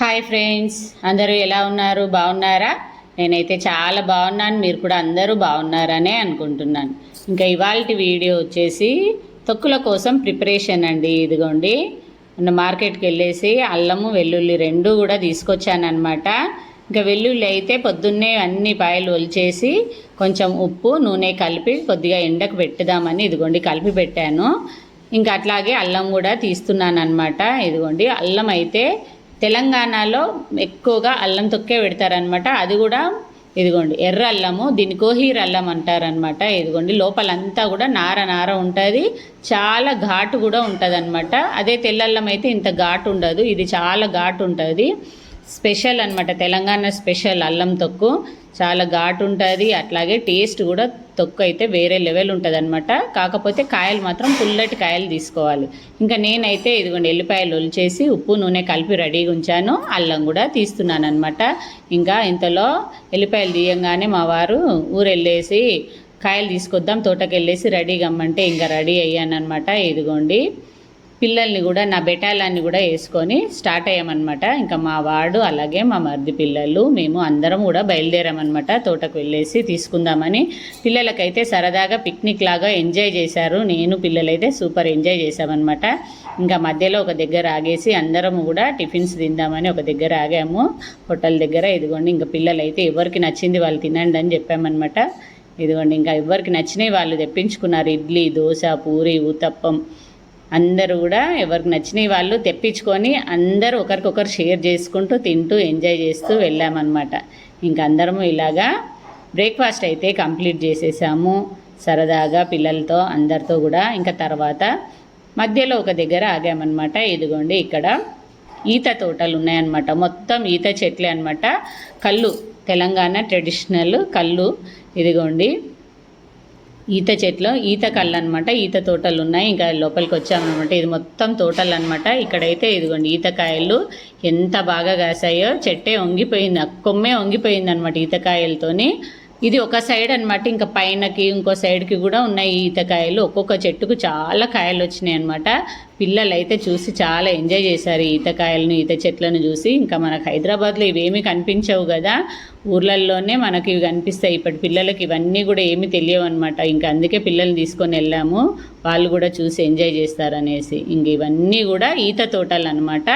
Hi friends అందరూ ఎలా ఉన్నారు? బాగున్నారా? నేనైతే చాలా బాగున్నాను మీరు కూడా అందరూ బాగున్నారనే అనుకుంటున్నాను. ఇంకా ఇవాళ వీడియో వచ్చేసి తొక్కుల కోసం ప్రిపరేషన్ అండి ఇదిగోండి. మొన్న మార్కెట్కి వెళ్ళేసి అల్లము వెల్లుల్లి రెండు కూడా తీసుకొచ్చానమాట ఇంకా వెల్లుల్లి అయితే పొద్దున్నే అన్ని పాయలు ఒలిచేసి కొంచెం ఉప్పు నూనె కలిపి కొద్దిగా ఎండకు పెట్టుదామని ఇదిగోండి కలిపి పెట్టాను. ఇంకా అట్లాగే అల్లం కూడా తీస్తున్నాను అనమాట ఇదిగోండి అల్లం అయితే తెలంగాణలో ఎక్కువగా అల్లం తొక్కే పెడతారనమాట అది కూడా ఇదిగోండి ఎర్ర అల్లము దీని కోహీర్ అల్లం అంటారనమాట ఇదిగోండి లోపలంతా కూడా నార నార ఉంటుంది. చాలా ఘాటు కూడా ఉంటుంది అనమాట అదే తెల్లల్లం అయితే ఇంత ఘాటు ఉండదు. ఇది చాలా ఘాటు ఉంటుంది. స్పెషల్ అన్నమాట తెలంగాణ స్పెషల్ అల్లం తొక్కు. చాలా ఘాటు ఉంటుంది. అట్లాగే టేస్ట్ కూడా తొక్కు అయితే వేరే లెవెల్ ఉంటుంది అనమాట కాకపోతే కాయలు మాత్రం పుల్లటి కాయలు తీసుకోవాలి. ఇంకా నేనైతే ఇదిగోండి ఎల్లిపాయలు ఒలిచేసి ఉప్పు నూనె కలిపి రెడీగా ఉంచాను. అల్లం కూడా తీస్తున్నాను అనమాట ఇంకా ఇంతలో ఎల్లిపాయలు తీయంగానే మా వారు ఊరెళ్ళేసి కాయలు తీసుకొద్దాం తోటకి వెళ్ళేసి రెడీగా అమ్మంటే ఇంకా రెడీ అయ్యాను అనమాట ఇదిగోండి. పిల్లల్ని కూడా నా బెటాలాన్ని కూడా వేసుకొని స్టార్ట్ అయ్యామన్నమాట. ఇంకా మా వాడు అలాగే మా మరిది పిల్లలు మేము అందరం కూడా బయలుదేరామన్నమాట తోటకు వెళ్ళేసి తీసుకుందామని. పిల్లలకైతే సరదాగా పిక్నిక్ లాగా ఎంజాయ్ చేశారు. నేను పిల్లలైతే సూపర్ ఎంజాయ్ చేశామన్నమాట. ఇంకా మధ్యలో ఒక దగ్గర ఆగేసి అందరం కూడా టిఫిన్స్ తిందామని ఒక దగ్గర ఆగాము. హోటల్ దగ్గర ఇదిగోండి ఇంకా పిల్లలైతే ఎవరికి నచ్చింది వాళ్ళు తినండి అని చెప్పామన్నమాట. ఇదిగోండి ఇంకా ఎవరికి నచ్చినవి వాళ్ళు తెప్పించుకున్నారు. ఇడ్లీ దోశ పూరి ఉత్తప్పం అందరూ కూడా ఎవరికి నచ్చినవి వాళ్ళు తెప్పించుకొని అందరూ ఒకరికొకరు షేర్ చేసుకుంటూ తింటూ ఎంజాయ్ చేస్తూ వెళ్ళామన్నమాట. ఇంక అందరము ఇలాగా బ్రేక్ఫాస్ట్ అయితే కంప్లీట్ చేసేసాము. సరదాగా పిల్లలతో అందరితో కూడా ఇంకా తర్వాత మధ్యలో ఒక దగ్గర ఆగామన్నమాట. ఇదిగోండి ఇక్కడ ఈత తోటలు ఉన్నాయన్నమాట మొత్తం ఈత చెట్లే అనమాట కళ్ళు తెలంగాణ ట్రెడిషనల్ కళ్ళు. ఇదిగోండి. ఈత చెట్లు ఈత కళ్ళు అనమాట ఈత తోటలు ఉన్నాయి ఇంకా లోపలికి వచ్చామన్నమాట ఇది మొత్తం తోటలు అనమాట ఇక్కడైతే ఇదిగోండి ఈతకాయలు ఎంత బాగా కాసాయో చెట్టే వంగిపోయింది కొమ్మే వంగిపోయింది అనమాట ఈతకాయలతోని. ఇది ఒక సైడ్ అనమాట ఇంకా పైనకి ఇంకో సైడ్కి కూడా ఉన్నాయి ఈతకాయలు ఒక్కొక్క చెట్టుకు చాలా కాయలు వచ్చినాయి అనమాట పిల్లలు అయితే చూసి చాలా ఎంజాయ్ చేశారు ఈతకాయలను ఈత చెట్లను చూసి. ఇంకా మనకు హైదరాబాద్లో ఇవేమీ కనిపించవు కదా. ఊర్లల్లోనే మనకి ఇవి కనిపిస్తాయి. ఇప్పటి పిల్లలకి ఇవన్నీ కూడా ఏమీ తెలియవు అనమాట ఇంకా అందుకే పిల్లల్ని తీసుకొని వెళ్ళాము. వాళ్ళు కూడా చూసి ఎంజాయ్ చేస్తారనేసి ఇంక ఇవన్నీ కూడా ఈత తోటలు అనమాట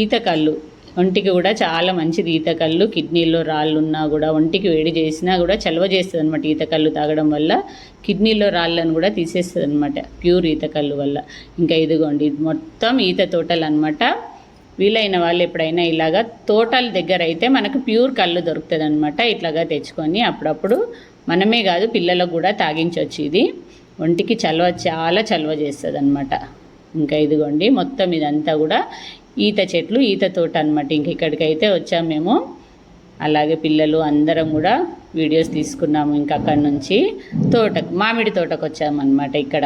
ఈత కళ్ళు. ఒంటికి కూడా చాలా మంచిది ఈత కళ్ళు కిడ్నీలో రాళ్ళు ఉన్నా కూడా ఒంటికి వేడి చేసినా కూడా చలవ చేస్తుంది అనమాట ఈత కళ్ళు తాగడం వల్ల. కిడ్నీలో రాళ్ళను కూడా తీసేస్తుంది అనమాట ప్యూర్ ఈతకళ్ళు వల్ల. ఇంకా ఇదిగోండి ఇది మొత్తం ఈత తోటలు అనమాట వీలైన వాళ్ళు ఎప్పుడైనా ఇలాగా తోటల దగ్గర అయితే మనకు ప్యూర్ కళ్ళు దొరుకుతుంది అనమాట ఇట్లాగా తెచ్చుకొని అప్పుడప్పుడు మనమే కాదు పిల్లలకు కూడా తాగించవచ్చు ఇది. ఒంటికి చలవ చాలా చలవ చేస్తుంది అనమాట ఇంకా ఇదిగోండి మొత్తం ఇదంతా కూడా ఈత చెట్లు ఈత తోట అనమాట ఇంక ఇక్కడికైతే వచ్చాము మేము. అలాగే పిల్లలు అందరం కూడా వీడియోస్ తీసుకున్నాము ఇంకా అక్కడి నుంచి. తోటకు మామిడి తోటకు వచ్చామన్నమాట ఇక్కడ.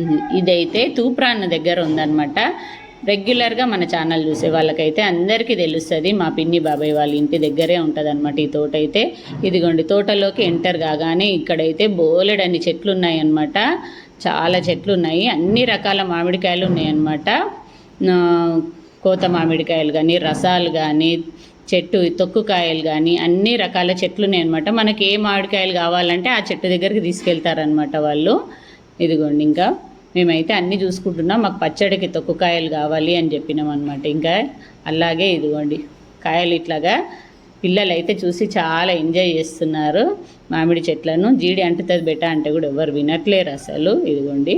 ఇది ఇదైతే తూప్రాన్న దగ్గర ఉందన్నమాట. రెగ్యులర్గా మన ఛానల్ చూసే వాళ్ళకైతే అందరికీ తెలుస్తుంది. మా పిన్ని బాబాయ్ వాళ్ళ ఇంటి దగ్గరే ఉంటుంది అనమాట ఈ తోట అయితే. ఇదిగోండి తోటలోకి ఎంటర్ కాగానే ఇక్కడైతే బోలెడన్ని చెట్లు ఉన్నాయన్నమాట చాలా చెట్లు ఉన్నాయి అన్ని రకాల మామిడికాయలు ఉన్నాయన్నమాట. కోత మామిడికాయలు కానీ రసాలు కానీ చెట్టు తొక్కుకాయలు కానీ అన్ని రకాల చెట్లు అనమాట మనకి ఏ మామిడికాయలు కావాలంటే ఆ చెట్టు దగ్గరికి తీసుకెళ్తారనమాట వాళ్ళు. ఇదిగోండి ఇంకా. మేమైతే అన్నీ చూసుకుంటున్నాం. మాకు పచ్చడికి తొక్కుకాయలు కావాలి అని చెప్పినాం అనమాట ఇంకా. అలాగే ఇదిగోండి. కాయలు ఇట్లాగా పిల్లలు అయితే చూసి చాలా ఎంజాయ్ చేస్తున్నారు మామిడి చెట్లను. జీడి అంటుతుంది బెట అంటే కూడా ఎవరు వినట్లేరు అసలు. ఇదిగోండి.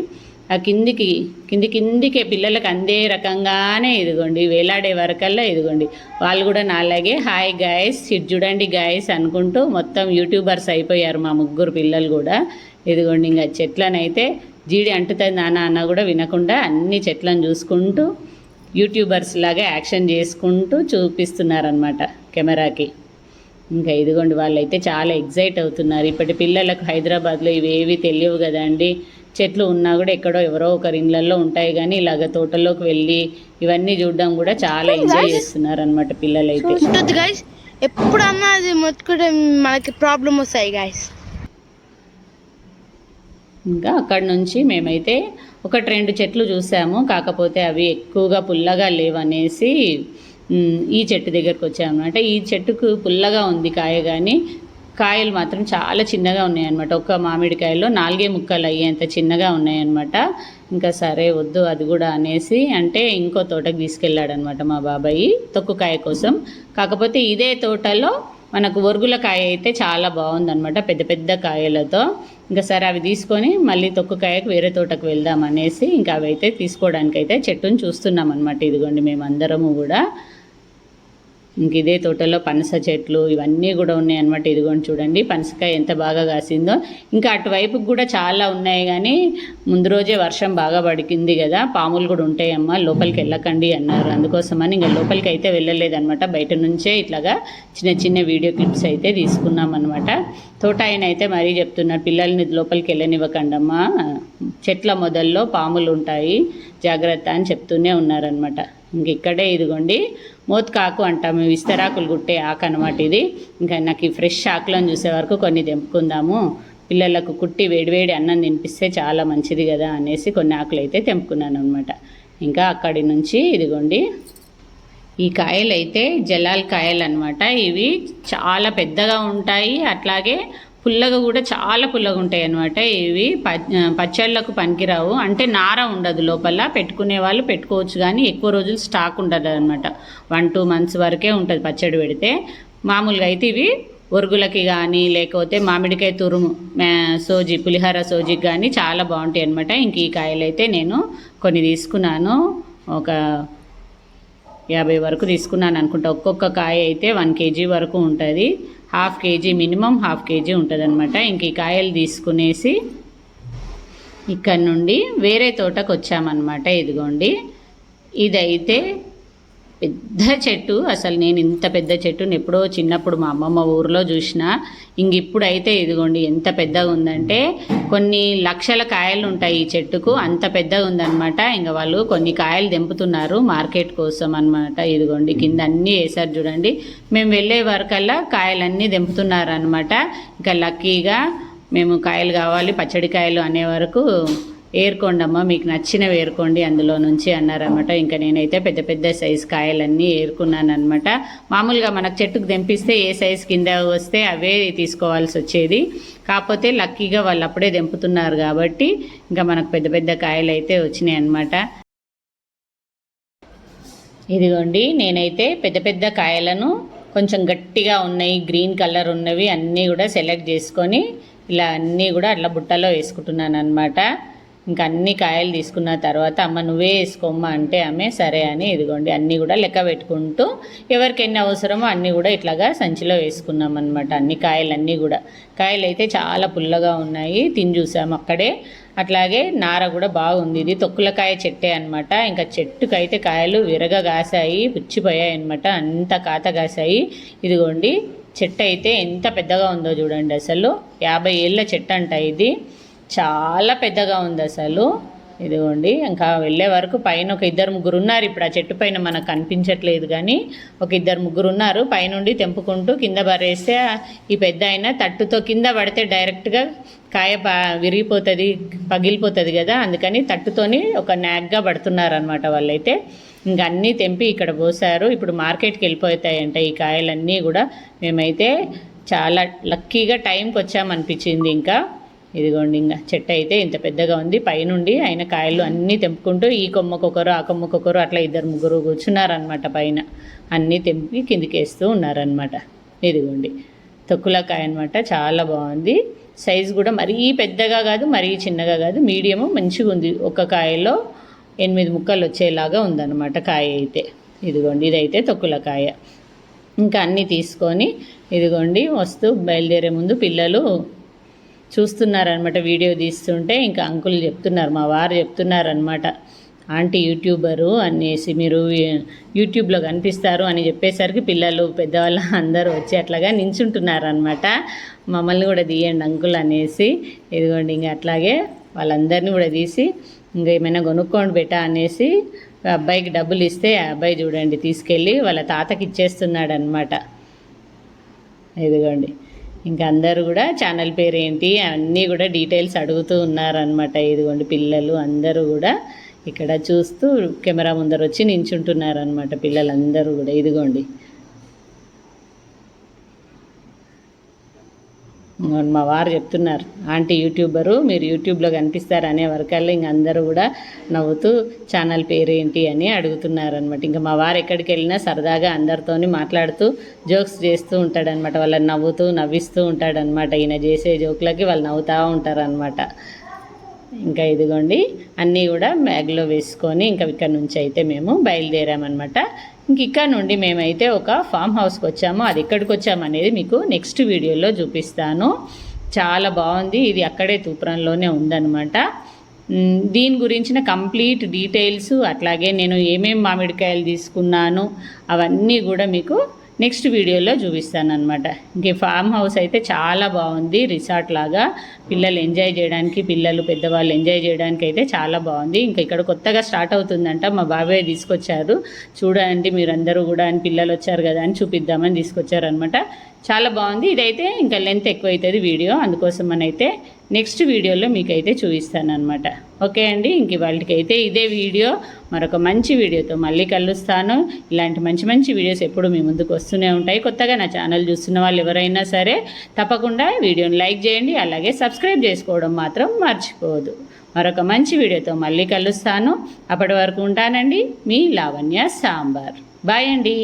ఆ కిందికి కింది కిందికే పిల్లలకు అందే రకంగానే ఇదిగోండి వేలాడే వరకల్లా ఇదిగోండి. వాళ్ళు కూడా నాలాగే హాయ్ గాయస్ ఇటు చూడండి గాయస్ అనుకుంటూ మొత్తం యూట్యూబర్స్ అయిపోయారు మా ముగ్గురు పిల్లలు కూడా. ఇదిగోండి ఇంకా చెట్లనైతే జీడి అంటుతుంది నాన్న అన్న కూడా వినకుండా అన్ని చెట్లను చూసుకుంటూ యూట్యూబర్స్ లాగా యాక్షన్ చేసుకుంటూ చూపిస్తున్నారనమాట కెమెరాకి. ఇంకా ఇదిగోండి వాళ్ళైతే చాలా ఎగ్జైట్ అవుతున్నారు. ఇప్పటి పిల్లలకు హైదరాబాద్లో ఇవేవి తెలియవు కదండి. చెట్లు ఉన్నా కూడా ఎక్కడో ఎవరో ఒకరి ఇళ్ళల్లో ఉంటాయి కానీ ఇలాగ తోటలోకి వెళ్ళి ఇవన్నీ చూడడం కూడా చాలా ఎంజాయ్ చేస్తున్నారు అనమాట పిల్లలైతే. ఎప్పుడన్నా అది మొత్తుకుంటే మనకి ప్రాబ్లం వస్తాయి గైస్ ఇంకా అక్కడ నుంచి మేమైతే ఒకటి రెండు చెట్లు చూసాము. కాకపోతే అవి ఎక్కువగా పుల్లగా లేవనేసి ఈ చెట్టు దగ్గరకు వచ్చామన్నమాట. ఈ చెట్టుకు పుల్లగా ఉంది కాయ కానీ కాయలు మాత్రం చాలా చిన్నగా ఉన్నాయన్నమాట. ఒక్క మామిడికాయలో నాలుగే ముక్కలు అయ్యేంత చిన్నగా ఉన్నాయన్నమాట. ఇంకా సరే వద్దు అది కూడా అనేసి అంటే ఇంకో తోటకి తీసుకెళ్ళాడనమాట మా బాబాయి తొక్కుకాయ కోసం. కాకపోతే ఇదే తోటలో మనకు ఒరుగుల కాయ అయితే చాలా బాగుందనమాట పెద్ద పెద్ద కాయలతో. ఇంకా సరే అవి తీసుకొని మళ్ళీ తొక్కుకాయకు వేరే తోటకు వెళ్దాం అనేసి ఇంకా అవి అయితే తీసుకోవడానికైతే చెట్టును చూస్తున్నాం అనమాట ఇదిగోండి మేము అందరము కూడా. ఇంక ఇదే తోటలో పనస చెట్లు ఇవన్నీ కూడా ఉన్నాయి అనమాట ఇదిగోండి చూడండి పనసకాయ ఎంత బాగా కాసిందో. ఇంకా అటువైపు కూడా చాలా ఉన్నాయి కానీ ముందు రోజే వర్షం బాగా పడికింది కదా. పాములు కూడా ఉంటాయమ్మా లోపలికి వెళ్ళకండి అన్నారు. అందుకోసమని ఇంకా లోపలికి అయితే వెళ్ళలేదన్నమాట. బయట నుంచే ఇట్లాగా చిన్న చిన్న వీడియో క్లిప్స్ అయితే తీసుకున్నాం అనమాట తోట ఆయన అయితే మరీ చెప్తున్నారు పిల్లల్ని లోపలికి వెళ్ళనివ్వకండమ్మా. చెట్ల మొదల్లో పాములు ఉంటాయి జాగ్రత్త అని చెప్తూనే ఉన్నారనమాట ఇంక ఇక్కడే ఇదిగోండి మోత్కాకు అంటాము విస్తరాకులు కుట్టే ఆకు అనమాట ఇది. ఇంకా నాకు ఈ ఫ్రెష్ ఆకులను చూసే వరకు కొన్ని తెంపుకుందాము. పిల్లలకు కుట్టి వేడివేడి అన్నం తినిపిస్తే చాలా మంచిది కదా అనేసి కొన్ని ఆకులు అయితే తెంపుకున్నాను అనమాట ఇంకా అక్కడి నుంచి ఇదిగోండి ఈ కాయలు అయితే జలాల్ కాయలు అనమాట ఇవి చాలా పెద్దగా ఉంటాయి. అట్లాగే పుల్లగా కూడా చాలా పుల్లగా ఉంటాయి అనమాట ఇవి ప పచ్చళ్ళకు పనికిరావు. అంటే నార ఉండదు లోపల. పెట్టుకునే వాళ్ళు పెట్టుకోవచ్చు కానీ ఎక్కువ రోజులు స్టాక్ ఉండదు అనమాట వన్ టూ మంత్స్ వరకే ఉంటుంది పచ్చడి పెడితే. మామూలుగా అయితే ఇవి ఒరుగులకి కానీ లేకపోతే మామిడికాయ తురుము సోజి సోజీ పులిహోర సోజీకి కానీ చాలా బాగుంటాయి అనమాట ఇంక ఈ కాయలు అయితే నేను కొన్ని తీసుకున్నాను. ఒక యాభై వరకు తీసుకున్నాను అనుకుంటా. ఒక్కొక్క కాయ అయితే వన్ కేజీ వరకు ఉంటుంది. Half KG minimum half KG ఉంటుంది అనమాట ఇంక ఈ కాయలు తీసుకునేసి ఇక్కడ నుండి వేరే తోటకు వచ్చామన్నమాట ఇదిగోండి. ఇదైతే పెద్ద చెట్టు. అసలు నేను ఇంత పెద్ద చెట్టుని ఎప్పుడో చిన్నప్పుడు మా అమ్మమ్మ ఊరిలో చూసిన ఇంక ఇప్పుడైతే ఇదిగోండి ఎంత పెద్దగా ఉందంటే కొన్ని లక్షల కాయలు ఉంటాయి ఈ చెట్టుకు. అంత పెద్దగా ఉందన్నమాట. ఇంకా వాళ్ళు కొన్ని కాయలు తెంపుతున్నారు మార్కెట్ కోసం అన్నమాట. ఇదిగోండి కింద అన్నీ వేసారు చూడండి. మేము వెళ్ళే వరకల్లా కాయలన్నీ తెంపుతున్నారు అనమాట ఇంకా లక్కీగా మేము కాయలు కావాలి పచ్చడి కాయలు అనే వరకు ఏరుకోండి అమ్మ మీకు నచ్చినవి ఏరుకోండి అందులో నుంచి అన్నారనమాట ఇంకా నేనైతే పెద్ద పెద్ద సైజు కాయలన్నీ ఏరుకున్నానమాట మామూలుగా మనకు చెట్టుకు తెంపిస్తే ఏ సైజు కింద వస్తే అవే తీసుకోవాల్సి వచ్చేది. కాకపోతే లక్కీగా వాళ్ళు అప్పుడే తెంపుతున్నారు కాబట్టి ఇంకా మనకు పెద్ద పెద్ద కాయలు అయితే వచ్చినాయి అనమాట ఇదిగోండి నేనైతే పెద్ద పెద్ద కాయలను కొంచెం గట్టిగా ఉన్నాయి గ్రీన్ కలర్ ఉన్నవి అన్నీ కూడా సెలెక్ట్ చేసుకొని ఇలా అన్నీ కూడా అట్లా బుట్టలో వేసుకుంటున్నాను అనమాట ఇంకా అన్ని కాయలు తీసుకున్న తర్వాత అమ్మ నువ్వే వేసుకోమ్మా అంటే ఆమె సరే అని ఇదిగోండి అన్నీ కూడా లెక్క పెట్టుకుంటూ ఎవరికి ఎన్ని అవసరమో అన్నీ కూడా ఇట్లాగా సంచిలో వేసుకున్నాం అనమాట అన్ని కాయలన్నీ కూడా. కాయలు అయితే చాలా పుల్లగా ఉన్నాయి తిని చూసాము అక్కడే. అట్లాగే నార కూడా బాగుంది ఇది తొక్కులకాయ చెట్టే అనమాట ఇంకా చెట్టుకైతే కాయలు విరగ కాసాయి పుచ్చిపోయాయి అనమాట అంత కాత కాసాయి ఇదిగోండి చెట్టు అయితే ఎంత పెద్దగా ఉందో చూడండి అసలు యాభై ఏళ్ళ చెట్టు అంట ఇది. చాలా పెద్దగా ఉంది అసలు. ఇదిగోండి ఇంకా వెళ్ళే వరకు పైన ఒక ఇద్దరు ముగ్గురు ఉన్నారు. ఇప్పుడు ఆ చెట్టు పైన మనకు కనిపించట్లేదు కానీ ఒక ఇద్దరు ముగ్గురు ఉన్నారు. పైనుండి తెంపుకుంటూ కింద పరేస్తే ఈ పెద్ద ఆయన తట్టుతో కింద పడితే డైరెక్ట్గా కాయ ప విరిగిపోతుంది పగిలిపోతుంది కదా. అందుకని తట్టుతోని ఒక నాగ్గా పడుతున్నారు అనమాట వాళ్ళైతే. ఇంకా అన్నీ తెంపి ఇక్కడ పోసారు ఇప్పుడు మార్కెట్కి వెళ్ళిపోతాయంట ఈ కాయలన్నీ కూడా. మేమైతే చాలా లక్కీగా టైంకి వచ్చామనిపించింది ఇంకా. ఇదిగోండి ఇంకా చెట్టు అయితే ఇంత పెద్దగా ఉంది. పైనుండి ఆయన కాయలు అన్నీ తెంపుకుంటూ ఈ కొమ్మకొకరు ఆ కొమ్మకొకరు అట్లా ఇద్దరు ముగ్గురు కూర్చున్నారనమాట పైన. అన్నీ తెంపి కిందికేస్తూ ఉన్నారనమాట ఇదిగోండి తొక్కులకాయ అనమాట చాలా బాగుంది. సైజు కూడా మరీ పెద్దగా కాదు మరీ చిన్నగా కాదు మీడియము మంచిగా ఉంది. ఒక కాయలో ఎనిమిది ముక్కలు వచ్చేలాగా ఉందన్నమాట కాయ అయితే. ఇదిగోండి ఇదైతే తొక్కులకాయ ఇంకా అన్నీ తీసుకొని ఇదిగోండి వస్తూ బయలుదేరే ముందు పిల్లలు చూస్తున్నారనమాట వీడియో తీస్తుంటే. ఇంకా అంకుల్ చెప్తున్నారు మా వారు చెప్తున్నారనమాట ఆంటీ యూట్యూబరు అనేసి మీరు యూట్యూబ్లో కనిపిస్తారు అని చెప్పేసరికి పిల్లలు పెద్దవాళ్ళు అందరూ వచ్చి అట్లాగా నించుంటున్నారనమాట మమ్మల్ని కూడా తీయండి అంకుల్ అనేసి. ఇదిగోండి ఇంకా అట్లాగే వాళ్ళందరినీ కూడా తీసి ఇంకా ఏమైనా కొనుక్కోండి బెటా అనేసి అబ్బాయికి డబ్బులు ఇస్తే ఆ అబ్బాయి చూడండి తీసుకెళ్ళి వాళ్ళ తాతకి ఇచ్చేస్తున్నాడు అనమాట ఇదిగోండి. ఇంకా అందరూ కూడా ఛానల్ పేరు ఏంటి అన్నీ కూడా డీటెయిల్స్ అడుగుతూ ఉన్నారనమాట ఇదిగోండి పిల్లలు అందరూ కూడా ఇక్కడ చూస్తూ కెమెరా ముందర వచ్చి నించుంటున్నారు అనమాట పిల్లలందరూ కూడా. ఇదిగోండి. మా వారు చెప్తున్నారు ఆంటీ యూట్యూబరు మీరు యూట్యూబ్లో కనిపిస్తారు అనే వరకల్లా ఇంక అందరూ కూడా నవ్వుతూ ఛానల్ పేరు ఏంటి అని అడుగుతున్నారు అనమాట ఇంకా మా వారు ఎక్కడికి వెళ్ళినా సరదాగా అందరితోని మాట్లాడుతూ జోక్స్ చేస్తూ ఉంటాడనమాట వాళ్ళని నవ్వుతూ నవ్విస్తూ ఉంటాడనమాట ఈయన చేసే జోకులకి వాళ్ళు నవ్వుతూ ఉంటారనమాట ఇంకా ఇదిగోండి అన్నీ కూడా బ్యాగ్లో వేసుకొని ఇంకా ఇక్కడ నుంచి అయితే మేము బయలుదేరామన్నమాట. ఇంక ఇక్కడ నుండి మేమైతే ఒక ఫామ్ హౌస్కి వచ్చాము. అది ఎక్కడికి వచ్చామనేది మీకు నెక్స్ట్ వీడియోలో చూపిస్తాను. చాలా బాగుంది. ఇది అక్కడే తూప్రంలోనే ఉందన్నమాట. దీని గురించిన కంప్లీట్ డీటెయిల్స్ అట్లాగే నేను ఏమేమి మామిడికాయలు తీసుకున్నాను అవన్నీ కూడా మీకు నెక్స్ట్ వీడియోలో చూపిస్తాను అనమాట ఇంక ఫామ్ హౌస్ అయితే చాలా బాగుంది. రిసార్ట్ లాగా పిల్లలు ఎంజాయ్ చేయడానికి పిల్లలు పెద్దవాళ్ళు ఎంజాయ్ చేయడానికి అయితే చాలా బాగుంది. ఇంకా ఇక్కడ కొత్తగా స్టార్ట్ అవుతుందంట మా బాబాయ్ తీసుకొచ్చారు. చూడండి మీరందరూ కూడా అని పిల్లలు వచ్చారు కదా అని చూపిద్దామని తీసుకొచ్చారనమాట చాలా బాగుంది. ఇదైతే ఇంకా లెంత్ ఎక్కువ అవుతుంది వీడియో. అందుకోసం అయితే నెక్స్ట్ వీడియోలో మీకైతే అయితే అనమాట ఓకే అండి? ఇంక వాళ్ళకైతే ఇదే వీడియో. మరొక మంచి వీడియోతో మళ్ళీ కలుస్తాను. ఇలాంటి మంచి మంచి వీడియోస్ ఎప్పుడు మీ ముందుకు వస్తూనే ఉంటాయి. కొత్తగా నా ఛానల్ చూస్తున్న వాళ్ళు ఎవరైనా సరే తప్పకుండా వీడియోని లైక్ చేయండి. అలాగే సబ్స్క్రైబ్ చేసుకోవడం మాత్రం మర్చిపోదు మరొక మంచి వీడియోతో మళ్ళీ కలుస్తాను. అప్పటి వరకు ఉంటానండి. మీ లావణ్య సాంబార్. బాయ్ అండి.